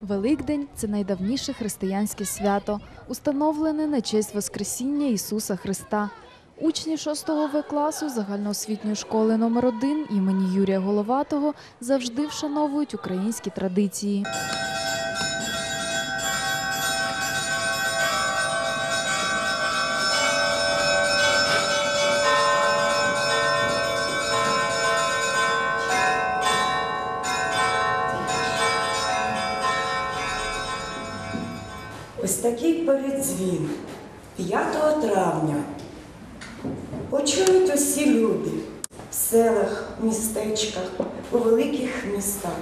Великдень це найдавніше християнське свято, установлене на честь Воскресіння Ісуса Христа. Учні 6 В класу загальноосвітньої школи номер 1 імені Юрія Головатого завжди вшановують українські традиції. Такий передзвін 5 травня почують усі люди в селах, містечках, у великих містах.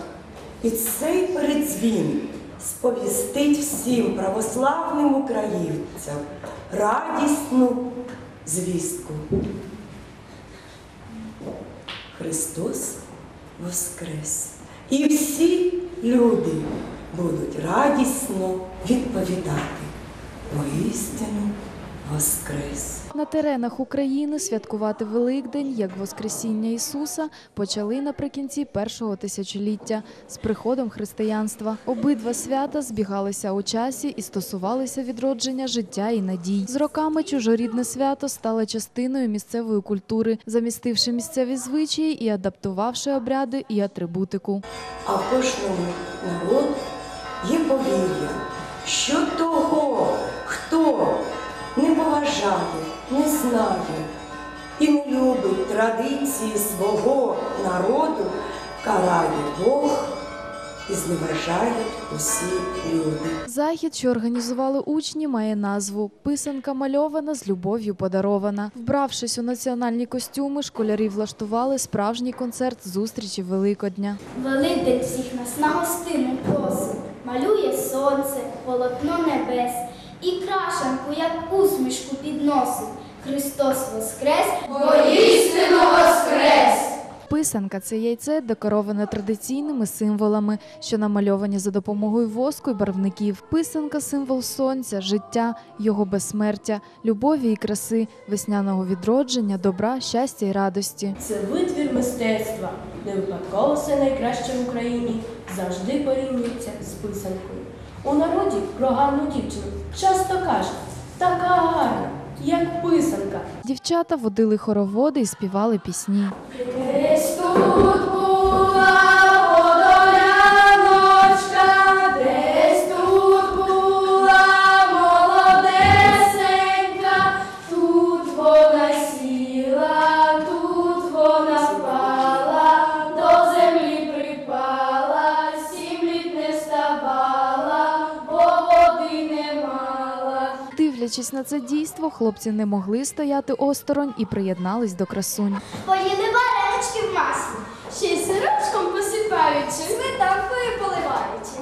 І цей передзвін сповістить всім православним українцям радісну звістку. Христос Воскрес! І всі люди будуть радісно відповідати. Воістину Воскрес! На теренах України святкувати Великдень як Воскресіння Ісуса почали наприкінці першого тисячоліття з приходом християнства. Обидва свята збігалися у часі і стосувалися відродження життя і надій. З роками чужорідне свято стало частиною місцевої культури, замістивши місцеві звичаї і адаптувавши обряди і атрибутику. А кожному народу є повір'я, що того, хто не поважає, не знає і не любить традиції свого народу, карає Бог і зневажають усі люди. Захід, що організували учні, має назву Писанка мальована з любов'ю подарована. Вбравшись у національні костюми, школярі влаштували справжній концерт зустрічі Великодня. Великдень всіх нас на гостину просить, малює сонце, полотно небес, і крашенку, як усмішку підносить. Христос Воскрес, воістину Воскрес! Писанка це яйце декороване традиційними символами, що намальовані за допомогою воску і барвників. Писанка символ сонця, життя, його безсмертя, любові і краси, весняного відродження, добра, щастя і радості. Це витвір мистецтва, не випадково все найкраще в Україні завжди порівнюється з писанкою. У народі про гарну дівчину часто кажуть така гарна, як писанка. Дівчата водили хороводи і співали пісні. Десь тут була Дивлячись на це дійство, хлопці не могли стояти осторонь і приєднались до красунь. Поїли варенички в маслі, ще й сиропчиком посипаючи, сметанкою поливаючи.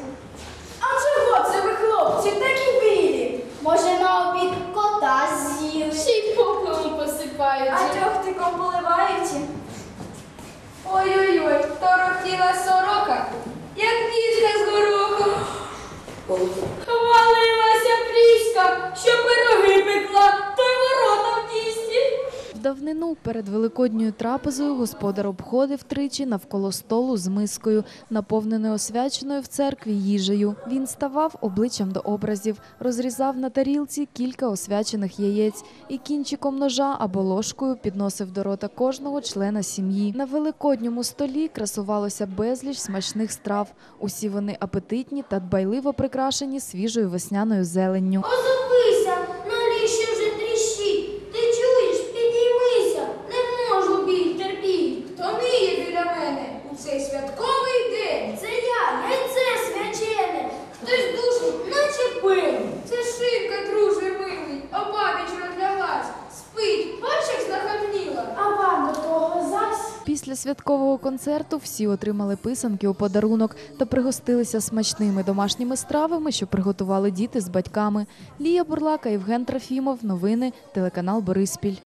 А чого це ви, хлопці, такі білі? Може, на обід кота з'їли? Ще й попелом посипаючи. А тьохтиком поливаючи? Ой-ой-ой, торохтіла сорока, як ніжка з горохом. Хвалилася пріська, що пироги давнину перед великодньою трапезою господар обходив тричі навколо столу з мискою, наповненою освяченою в церкві їжею. Він ставав обличчям до образів, розрізав на тарілці кілька освячених яєць і кінчиком ножа або ложкою підносив до рота кожного члена сім'ї. На великодньому столі красувалося безліч смачних страв. Усі вони апетитні та дбайливо прикрашені свіжою весняною зеленню. Після святкового концерту всі отримали писанки у подарунок та пригостилися смачними домашніми стравами, що приготували діти з батьками. Лія Бурлака, Євген Трофімов. Новини телеканал Бориспіль.